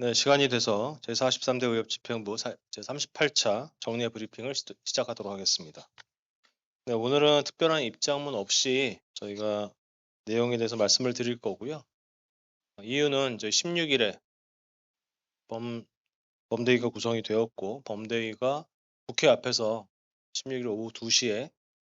네, 시간이 돼서 제43대 의협집행부 제38차 정례 브리핑을 시- 시작하도록 하겠습니다. 네, 오늘은 특별한 입장문 없이 저희가 내용에 대해서 말씀을 드릴 거고요. 어, 이유는 저희 16일에 범, 범대위가 구성이 되었고 범대위가 국회 앞에서 16일 오후 2시에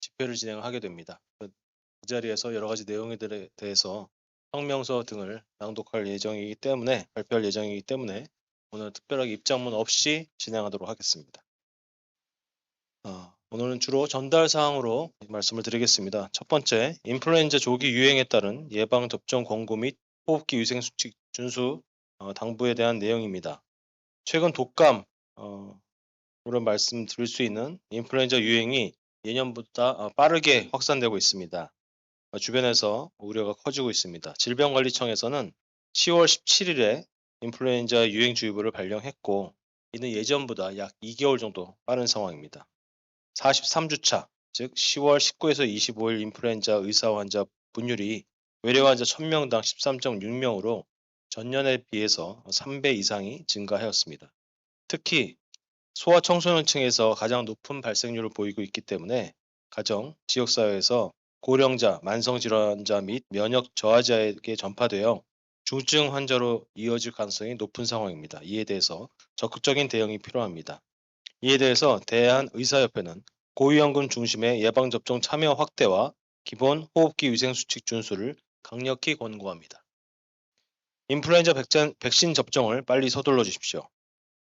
집회를 진행하게 됩니다. 그, 그 자리에서 여러 가지 내용에 대해- 대해서 성명서 등을 낭독할 예정이기 때문에 발표할 예정이기 때문에 오늘 특별하게 입장문 없이 진행하도록 하겠습니다. 어, 오늘은 주로 전달 사항으로 말씀을 드리겠습니다. 첫 번째, 인플루엔자 조기 유행에 따른 예방 접종 권고 및 호흡기 위생 수칙 준수 어, 당부에 대한 내용입니다. 최근 독감 어, 으로 말씀드릴 수 있는 인플루엔자 유행이 예년보다 어, 빠르게 확산되고 있습니다. 어, 주변에서 우려가 커지고 있습니다. 질병관리청에서는 10월 17일에 인플루엔자 유행주의보를 발령했고 이는 예전보다 약 2개월 정도 빠른 상황입니다. 43주차, 즉 10월 19에서 25일 인플루엔자 의사 환자 분율이 외래 환자 1000명당 13.6명으로 전년에 비해서 3배 이상이 증가하였습니다. 특히 소아 청소년층에서 가장 높은 발생률을 보이고 있기 때문에 가정, 지역사회에서 고령자, 만성질환자 및 면역 저하자에게 전파되어 중증 환자로 이어질 가능성이 높은 상황입니다. 이에 대해서 적극적인 대응이 필요합니다. 이에 대해서 대한의사협회는 고위험군 중심의 예방접종 참여 확대와 기본 호흡기 위생 수칙 준수를 강력히 권고합니다. 인플루엔자 백전- 백신 접종을 빨리 서둘러 주십시오.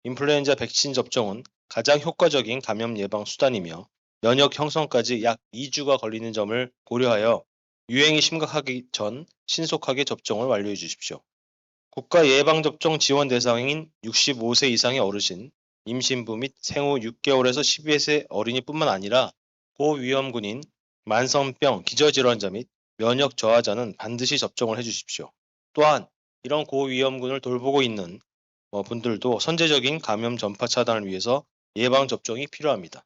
인플루엔자 백신 접종은 가장 효과적인 감염 예방 수단이며 면역 형성까지 약 2주가 걸리는 점을 고려하여 유행이 심각하기 전 신속하게 접종을 완료해 주십시오. 국가 예방접종 지원 대상인 65세 이상의 어르신, 임신부 및 생후 6개월에서 12세 어린이뿐만 아니라 고위험군인 만성병, 기저질환자 및 면역 저하자는 반드시 접종을 해 주십시오. 또한 이런 고위험군을 돌보고 있는 어, 분들도 선제적인 감염 전파 차단을 위해서 예방 접종이 필요합니다.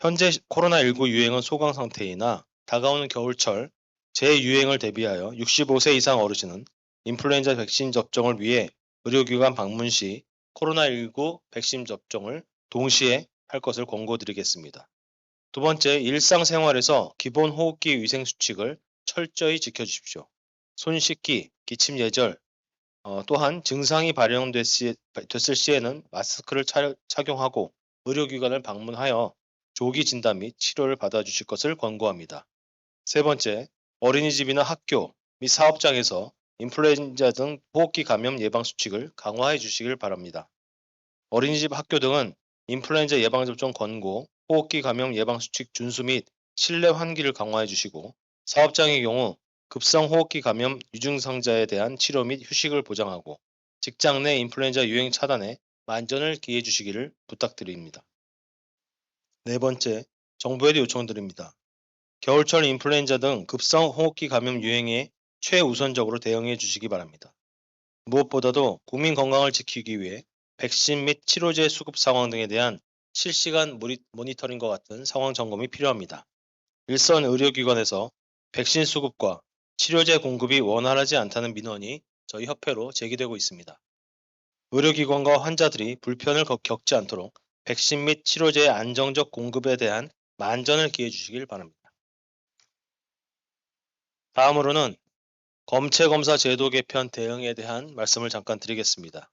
현재 코로나19 유행은 소강 상태이나 다가오는 겨울철 재유행을 대비하여 65세 이상 어르신은 인플루엔자 백신 접종을 위해 의료기관 방문 시 코로나19 백신 접종을 동시에 할 것을 권고드리겠습니다. 두 번째, 일상생활에서 기본 호흡기 위생 수칙을 철저히 지켜주십시오. 손 씻기, 기침 예절, 어, 또한 증상이 발현됐을 됐을 시에는 마스크를 차- 착용하고 의료기관을 방문하여 조기 진단 및 치료를 받아주실 것을 권고합니다. 세 번째, 어린이집이나 학교 및 사업장에서 인플루엔자 등 호흡기 감염 예방 수칙을 강화해 주시길 바랍니다. 어린이집, 학교 등은 인플루엔자 예방접종 권고, 호흡기 감염 예방 수칙 준수 및 실내 환기를 강화해 주시고 사업장의 경우 급성 호흡기 감염 유증상자에 대한 치료 및 휴식을 보장하고 직장 내 인플루엔자 유행 차단에 만전을 기해 주시기를 부탁드립니다. 네 번째, 정부에도 요청드립니다. 겨울철 인플루엔자 등 급성 호흡기 감염 유행에 최우선적으로 대응해 주시기 바랍니다. 무엇보다도 국민 건강을 지키기 위해 백신 및 치료제 수급 상황 등에 대한 실시간 모니- 모니터링과 같은 상황 점검이 필요합니다. 일선 의료기관에서 백신 수급과 치료제 공급이 원활하지 않다는 민원이 저희 협회로 제기되고 있습니다. 의료기관과 환자들이 불편을 겪- 겪지 않도록 백신 및 치료제의 안정적 공급에 대한 만전을 기해 주시길 바랍니다. 다음으로는 검체 검사 제도 개편 대응에 대한 말씀을 잠깐 드리겠습니다.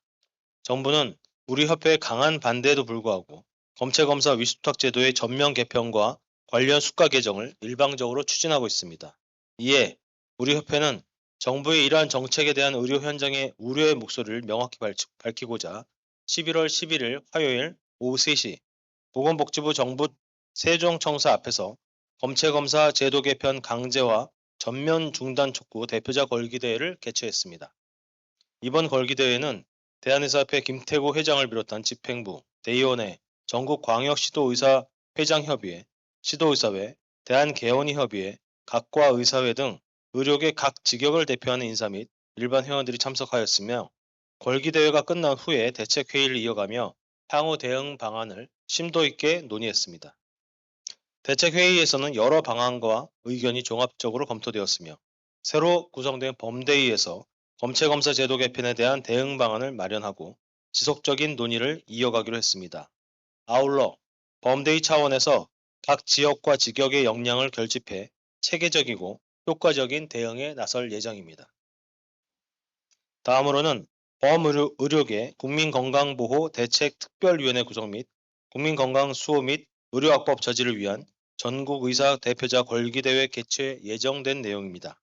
정부는 우리 협회의 강한 반대에도 불구하고 검체 검사 위수탁 제도의 전면 개편과 관련 수가 개정을 일방적으로 추진하고 있습니다. 이에 우리 협회는 정부의 이러한 정책에 대한 의료 현장의 우려의 목소리를 명확히 밝- 밝히고자 11월 11일 화요일 오후 3시 보건복지부 정부 세종청사 앞에서 검체검사 제도 개편 강제와 전면 중단 촉구 대표자 걸기대회를 개최했습니다. 이번 걸기대회는 대한의사협회 김태구 회장을 비롯한 집행부, 대의원회, 전국광역시도의사 회장협의회, 시도의사회, 대한개원의협의회, 각과 의사회 등 의료계 각 직역을 대표하는 인사 및 일반 회원들이 참석하였으며 걸기대회가 끝난 후에 대책회의를 이어가며 향후 대응 방안을 심도 있게 논의했습니다. 대책회의에서는 여러 방안과 의견이 종합적으로 검토되었으며 새로 구성된 범대위에서 검체검사 제도 개편에 대한 대응 방안을 마련하고 지속적인 논의를 이어가기로 했습니다. 아울러 범대위 차원에서 각 지역과 직역의 역량을 결집해 체계적이고 효과적인 대응에 나설 예정입니다. 다음으로는 범의료계 국민건강보호 대책특별위원회 구성 및 국민건강수호 및 의료학법 저지를 위한 전국 의사 대표자 권기대회 개최 예정된 내용입니다.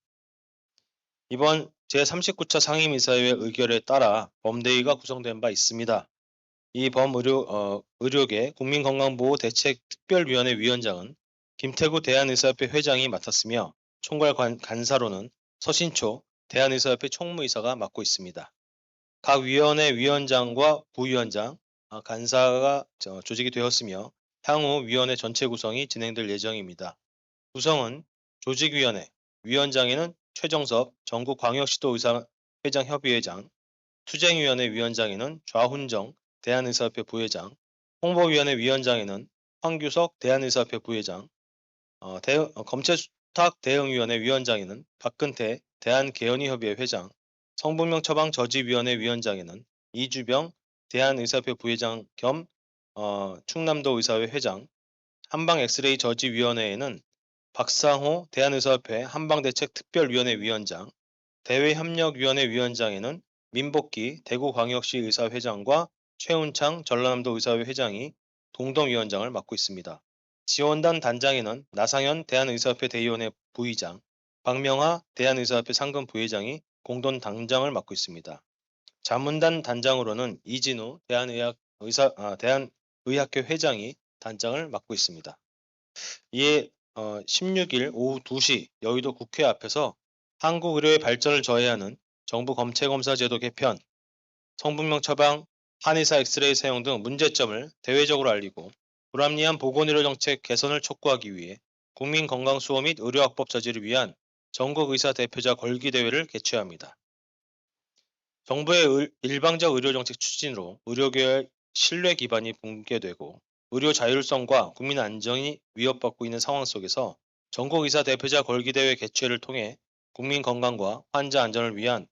이번 제39차 상임이사회 의결에 따라 범대위가 구성된 바 있습니다. 이 범의료, 어, 의료계 국민건강보호 대책특별위원회 위원장은 김태구 대한의사협회 회장이 맡았으며 총괄 관, 간사로는 서신초 대한의사협회 총무이사가 맡고 있습니다. 각 위원회 위원장과 부위원장, 아, 간사가 저, 조직이 되었으며 향후 위원회 전체 구성이 진행될 예정입니다. 구성은 조직위원회, 위원장에는 최정섭 전국광역시도의사 회장 협의회장, 투쟁위원회 위원장에는 좌훈정 대한의사협회 부회장, 홍보위원회 위원장에는 황규석 대한의사협회 부회장, 어, 대, 어, 검체수탁 대응위원회 위원장에는 박근태 대한개헌의협의회 회장, 성분명 처방 저지위원회 위원장에는 이주병 대한의사협회 부회장 겸 어, 충남도 의사회 회장, 한방 엑스레이 저지위원회에는 박상호 대한의사협회 한방대책특별위원회 위원장, 대외협력위원회 위원장에는 민복기 대구광역시 의사회장과 최운창 전라남도 의사회 회장이 동동위원장을 맡고 있습니다. 지원단 단장에는 나상현 대한의사협회 대의원회 부의장, 박명하 대한의사협회 상금 부회장이 공동 단장을 맡고 있습니다. 자문단 단장으로는 이진우 대한의학 의사 아, 대한의학회 회장이 단장을 맡고 있습니다. 이에 어, 16일 오후 2시 여의도 국회 앞에서 한국 의료의 발전을 저해하는 정부 검체검사 제도 개편, 성분명 처방, 한의사 엑스레이 사용 등 문제점을 대외적으로 알리고 불합리한 보건의료 정책 개선을 촉구하기 위해 국민건강수호 및 의료학법 저지를 위한 전국의사 대표자 걸기대회를 개최합니다. 정부의 의- 일방적 의료정책 추진으로 의료계의 신뢰 기반이 붕괴되고 의료 자율성과 국민 안정이 위협받고 있는 상황 속에서 전국의사 대표자 걸기대회 개최를 통해 국민 건강과 환자 안전을 위한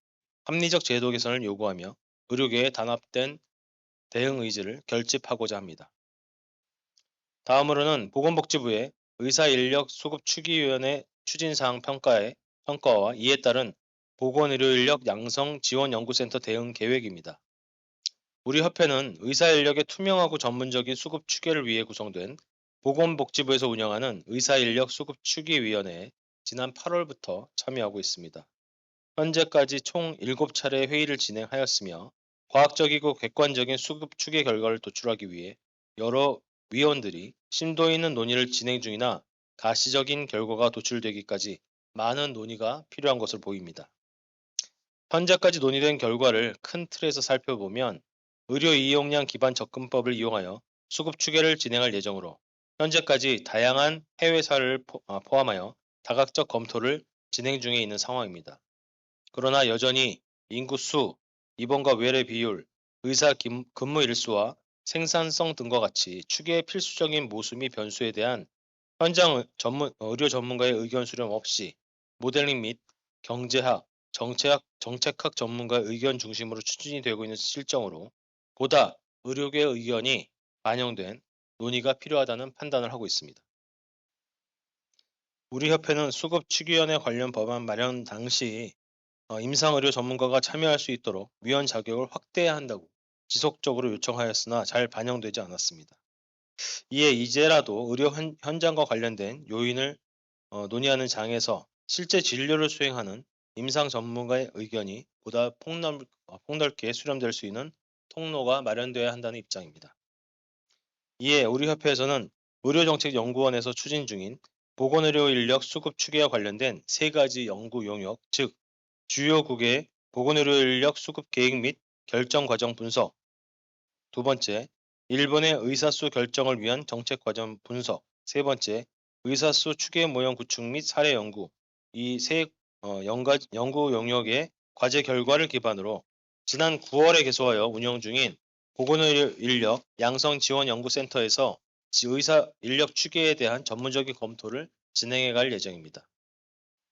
합리적 제도 개선을 요구하며 의료계에 단합된 대응 의지를 결집하고자 합니다. 다음으로는 보건복지부의 의사인력 수급 추기위원회 추진사항 평가의 평가와 이에 따른 보건의료인력 양성 지원연구센터 대응 계획입니다. 우리 협회는 의사인력의 투명하고 전문적인 수급 추계를 위해 구성된 보건복지부에서 운영하는 의사인력 수급 추기위원회에 지난 8월부터 참여하고 있습니다. 현재까지 총 7차례 회의를 진행하였으며 과학적이고 객관적인 수급 추계 결과를 도출하기 위해 여러 위원들이 심도 있는 논의를 진행 중이나 가시적인 결과가 도출되기까지 많은 논의가 필요한 것으로 보입니다. 현재까지 논의된 결과를 큰 틀에서 살펴보면 의료 이용량 기반 접근법을 이용하여 수급 추계를 진행할 예정으로 현재까지 다양한 해외 사례를 포- 아, 포함하여 다각적 검토를 진행 중에 있는 상황입니다. 그러나 여전히 인구 수, 입원과 외래 비율, 의사 김- 근무 일수와 생산성 등과 같이 추계의 필수적인 및 변수에 대한 현장 의- 전문, 의료 전문가의 의견 수렴 없이 모델링 및 경제학, 정책학, 정책학 전문가의 의견 중심으로 추진이 되고 있는 실정으로 보다 의료계의 의견이 반영된 논의가 필요하다는 판단을 하고 있습니다. 우리 협회는 수급 추기위원회 관련 법안 마련 당시 어, 임상의료 전문가가 참여할 수 있도록 위원 자격을 확대해야 한다고 지속적으로 요청하였으나 잘 반영되지 않았습니다. 이에 이제라도 의료 현, 현장과 관련된 요인을 어, 논의하는 장에서 실제 진료를 수행하는 임상 전문가의 의견이 보다 폭넓, 어, 폭넓게 수렴될 수 있는 통로가 마련되어야 한다는 입장입니다. 이에 우리 협회에서는 의료정책연구원에서 추진 중인 보건의료 인력 수급 추계와 관련된 세 가지 연구 용역, 즉 주요국의 보건의료 인력 수급 계획 및 결정 과정 분석. 두 번째, 일본의 의사수 결정을 위한 정책 과정 분석. 세 번째, 의사수 추계 모형 구축 및 사례 연구. 이세 어, 연구 용역의 과제 결과를 기반으로 지난 9월에 개소하여 운영 중인 보건의료 인력 양성 지원 연구센터에서 지- 의사 인력 추계에 대한 전문적인 검토를 진행해 갈 예정입니다.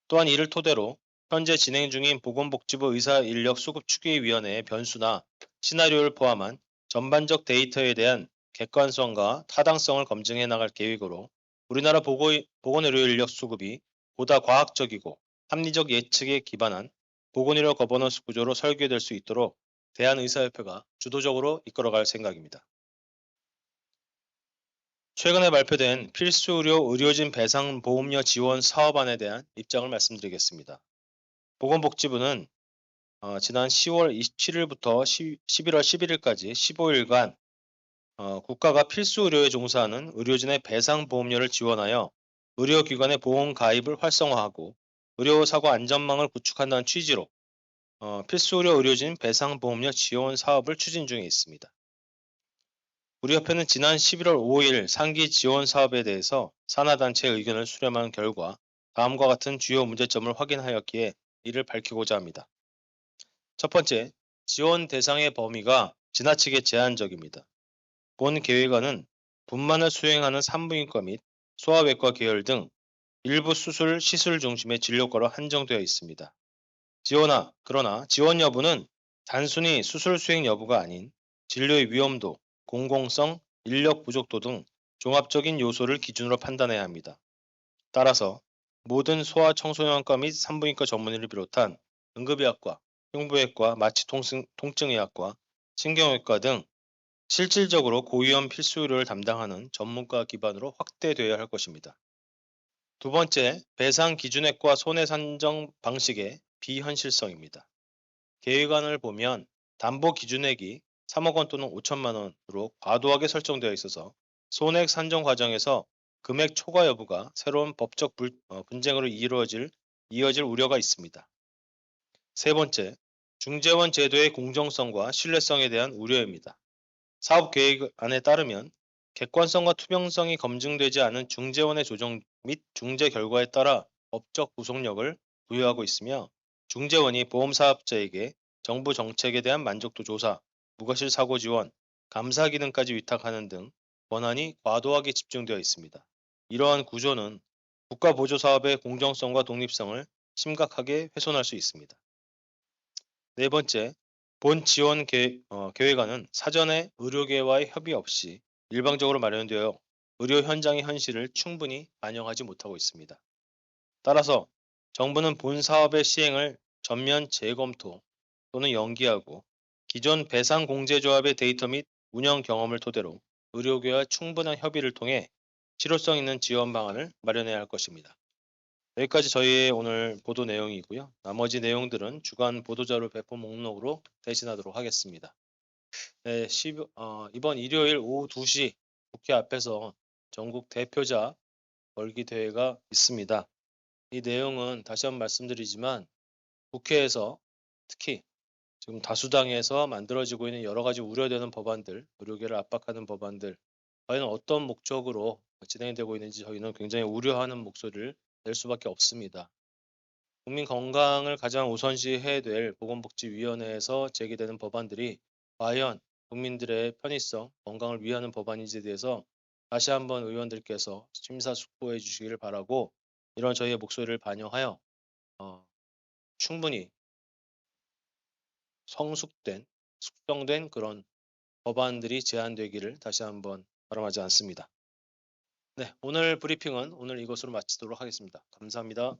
또한 이를 토대로 현재 진행 중인 보건복지부 의사 인력 수급 추계위원회의 변수나 시나리오를 포함한 전반적 데이터에 대한 객관성과 타당성을 검증해 나갈 계획으로 우리나라 보건의료 인력 수급이 보다 과학적이고 합리적 예측에 기반한 보건의료 거버넌스 구조로 설계될 수 있도록 대한의사협회가 주도적으로 이끌어갈 생각입니다. 최근에 발표된 필수 의료 의료진 배상 보험료 지원 사업안에 대한 입장을 말씀드리겠습니다. 보건복지부는 어, 지난 10월 27일부터 11월 11일까지 15일간 어, 국가가 필수 의료에 종사하는 의료진의 배상 보험료를 지원하여 의료기관의 보험 가입을 활성화하고 의료사고 안전망을 구축한다는 취지로 어, 필수 의료 의료진 배상 보험료 지원 사업을 추진 중에 있습니다. 우리 협회는 지난 11월 5일 상기 지원 사업에 대해서 산하단체의 의견을 수렴한 결과 다음과 같은 주요 문제점을 확인하였기에 이를 밝히고자 합니다. 첫 번째, 지원 대상의 범위가 지나치게 제한적입니다. 본 계획안은 분만을 수행하는 산부인과 및 소아외과 계열 등 일부 수술 시술 중심의 진료과로 한정되어 있습니다. 지원하, 그러나 지원 여부는 단순히 수술 수행 여부가 아닌 진료의 위험도, 공공성, 인력 부족도 등 종합적인 요소를 기준으로 판단해야 합니다. 따라서 모든 소아 청소년과 및 산부인과 전문의를 비롯한 응급의학과, 흉부외과, 마취통증의학과, 신경외과 등 실질적으로 고위험 필수 의료를 담당하는 전문가 기반으로 확대되어야 할 것입니다. 두 번째, 배상 기준액과 손해 산정 방식의 비현실성입니다. 계획안을 보면 담보 기준액이 3억 원 또는 5천만 원으로 과도하게 설정되어 있어서 손해액 산정 과정에서 금액 초과 여부가 새로운 법적 불, 어, 분쟁으로 이루어질 이어질 우려가 있습니다. 세 번째, 중재원 제도의 공정성과 신뢰성에 대한 우려입니다. 사업 계획안에 따르면 객관성과 투명성이 검증되지 않은 중재원의 조정 및 중재 결과에 따라 법적 구속력을 부여하고 있으며 중재원이 보험사업자에게 정부 정책에 대한 만족도 조사, 무과실 사고 지원, 감사 기능까지 위탁하는 등 권한이 과도하게 집중되어 있습니다. 이러한 구조는 국가 보조 사업의 공정성과 독립성을 심각하게 훼손할 수 있습니다. 네 번째, 본 지원 계획, 어, 계획안은 사전에 의료계와의 협의 없이 일방적으로 마련되어 의료 현장의 현실을 충분히 반영하지 못하고 있습니다. 따라서 정부는 본 사업의 시행을 전면 재검토 또는 연기하고 기존 배상 공제 조합의 데이터 및 운영 경험을 토대로 의료계와 충분한 협의를 통해 실효성 있는 지원 방안을 마련해야 할 것입니다. 여기까지 저희의 오늘 보도 내용이고요. 나머지 내용들은 주간 보도자료 배포 목록으로 대신하도록 하겠습니다. 네, 10, 어, 이번 일요일 오후 2시 국회 앞에서 전국 대표자 벌기 대회가 있습니다. 이 내용은 다시 한번 말씀드리지만 국회에서 특히 지금 다수당에서 만들어지고 있는 여러 가지 우려되는 법안들, 의료계를 압박하는 법안들, 과연 어떤 목적으로 진행되고 있는지 저희는 굉장히 우려하는 목소리를 낼 수밖에 없습니다. 국민 건강을 가장 우선시해야 될 보건복지위원회에서 제기되는 법안들이 과연 국민들의 편의성, 건강을 위하는 법안인지에 대해서 다시 한번 의원들께서 심사숙고해 주시기를 바라고 이런 저희의 목소리를 반영하여 어, 충분히 성숙된, 숙성된 그런 법안들이 제안되기를 다시 한번 바람하지 않습니다. 네, 오늘 브리핑은 오늘 이것으로 마치도록 하겠습니다. 감사합니다.